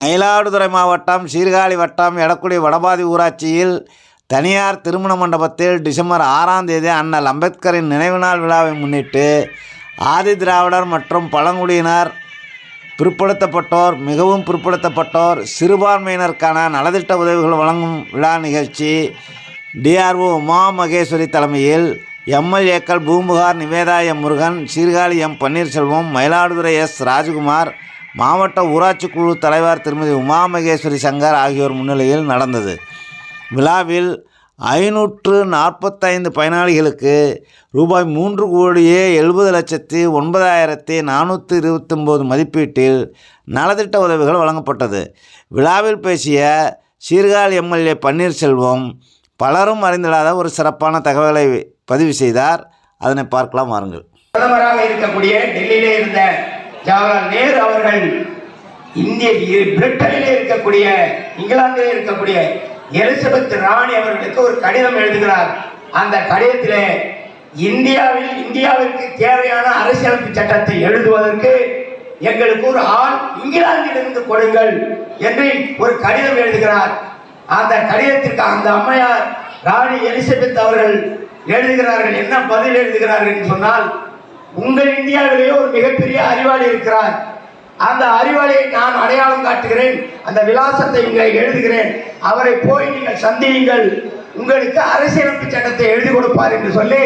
மயிலாடுதுறை மாவட்டம் சீர்காழி வட்டம் எடக்குடி வடபாதி ஊராட்சியில் தனியார் திருமண மண்டபத்தில் டிசம்பர் ஆறாம் தேதி அண்ணல் அம்பேத்கரின் நினைவு நாள் விழாவை முன்னிட்டு ஆதி திராவிடர் மற்றும் பழங்குடியினர் பிற்படுத்தப்பட்டோர் மிகவும் பிற்படுத்தப்பட்டோர் சிறுபான்மையினருக்கான நலத்திட்ட உதவிகள் வழங்கும் விழா நிகழ்ச்சி டிஆர்ஓ உமா மகேஸ்வரி தலைமையில் எம்எல்ஏக்கள் Poompuhar Nivetha M Murugan Sirkazhi M Panneerselvam Mayiladuthurai S Rajkumar மாவட்ட ஊராட்சி குழு தலைவர் திருமதி உமா மகேஸ்வரி சங்கர் ஆகியோர் முன்னிலையில் நடந்தது. விழாவில் ஐநூற்று நாற்பத்தைந்து பயனாளிகளுக்கு ரூபாய் மூன்று கோடியே எழுபது லட்சத்தி ஒன்பதாயிரத்தி நானூற்றி இருபத்தொம்போது மதிப்பீட்டில் நலத்திட்ட உதவிகள் வழங்கப்பட்டது. விழாவில் பேசிய சீர்காழி எம்எல்ஏ பன்னீர்செல்வம் பலரும் அறிந்திடாத ஒரு சிறப்பான தகவலை பதிவு செய்தார். அதனை பார்க்கலாம் வாருங்கள். பிரதமராக இருக்கக்கூடிய டெல்லியிலே இருந்த ஜவஹர்லால் நேரு அவர்கள் இந்திய பிரிட்டனிலே இருக்கக்கூடிய இங்கிலாந்திலே இருக்கக்கூடிய எலிசபெத் ராணி அவர்களுக்கு ஒரு கடிதம் எழுதுகிறார். அந்த கடிதத்திலே இந்தியாவில் இந்தியாவிற்கு தேவையான அரசியலமைப்பு சட்டத்தை எழுதுவதற்கு எங்களுக்கு ஒரு ஆள் இங்கிலாந்திலிருந்து கொடுங்கள் என்று ஒரு கடிதம் எழுதுகிறார். அந்த கடிதத்திற்கு அந்த அம்மையார் ராணி எலிசபெத் அவர்கள் எழுதுகிறார்கள் என்ன பதில் எழுதுகிறார்கள் என்று சொன்னால் உங்கள் இந்தியாவிலேயே ஒரு மிகப்பெரிய அறிவாளி இருக்கிறார். அந்த அறிவாளியை நான் அடையாளம் காட்டுகிறேன். அந்த விலாசத்தை இங்கே எழுதுகிறேன். அவரை போய் நீங்கள் சந்தியுங்கள். உங்களுக்கு அரசியலமைப்பு சட்டத்தை எழுதி கொடுப்பார் என்று சொல்லி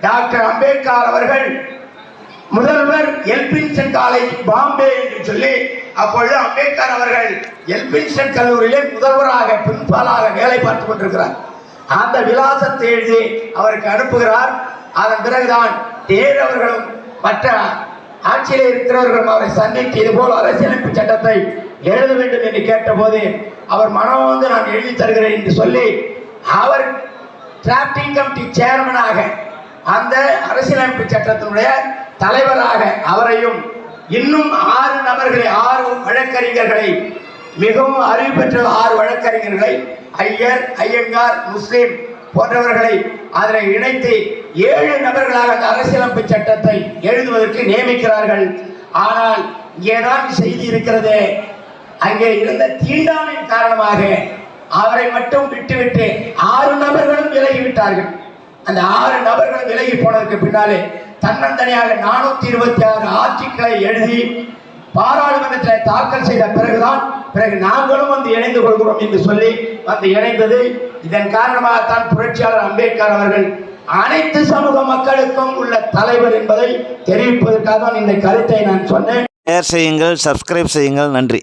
டாக்டர் அம்பேத்கர் அவர்கள் முதல்வர் எல்பின்சன் காலேஜ் பாம்பே என்று சொல்லி அப்பொழுது அம்பேத்கர் அவர்கள் எல்பின்சன் கல்லூரியிலே முதல்வராக பிரின்சிபாலாக வேலை பார்த்து கொண்டிருக்கிறார். அந்த விலாசத்தை எழுதி அவருக்கு அனுப்புகிறார். அதன் பிறகுதான் நேரு மற்ற ஆட்சியில் இருக்கிறவர்களும் அவரை சந்தித்து இதுபோல் அரசியலமைப்பு சட்டத்தை எழுத வேண்டும் என்று கேட்டபோது அவர் மனம் வந்து நான் எழுதி தருகிறேன் என்று சொல்லி அவர் டிராப்டிங் கமிட்டி சேர்மனாக அந்த அரசியலமைப்பு சட்டத்தினுடைய தலைவராக அவரையும் இன்னும் ஆறு நபர்களை ஆறு வழக்கறிஞர்களை மிகவும் அறிவு பெற்ற ஆறு வழக்கறிஞர்களை ஐயர் ஐயங்கார் முஸ்லீம் போன்றவர்களை அதனை இணைத்து ஏழு நபர்களாக அந்த அரசியலமைப்பு சட்டத்தை எழுதுவதற்கு நியமிக்கிறார்கள். ஆனால் இங்கேதான் செய்தி இருக்கிறது. அங்கே இருந்த தீண்டாமையின் காரணமாக அவரை மட்டும் விட்டுவிட்டு ஆறு நபர்களும் விலகிவிட்டார்கள். அந்த ஆறு நபர்களும் விலகி போனதற்கு பின்னாலே தன்னந்தனியாக நானூத்தி இருபத்தி ஆறு ஆர்டிக்களை எழுதி பாராளுமன்றத்தில் தாக்கல் செய்த பிறகுதான் பிறகு நாங்களும் வந்து இணைந்து கொள்கிறோம் என்று சொல்லி வந்து இணைந்தது. இதன் காரணமாகத்தான் புரட்சியாளர் அம்பேத்கர் அவர்கள் அனைத்து சமூக மக்களுக்கும் உள்ள தலைவர் என்பதை தெரிவிப்பதற்காக தான் இந்த கருத்தை நான் சொன்னேன். ஷேர் செய்யுங்கள் சப்ஸ்கிரைப் செய்யுங்கள். நன்றி.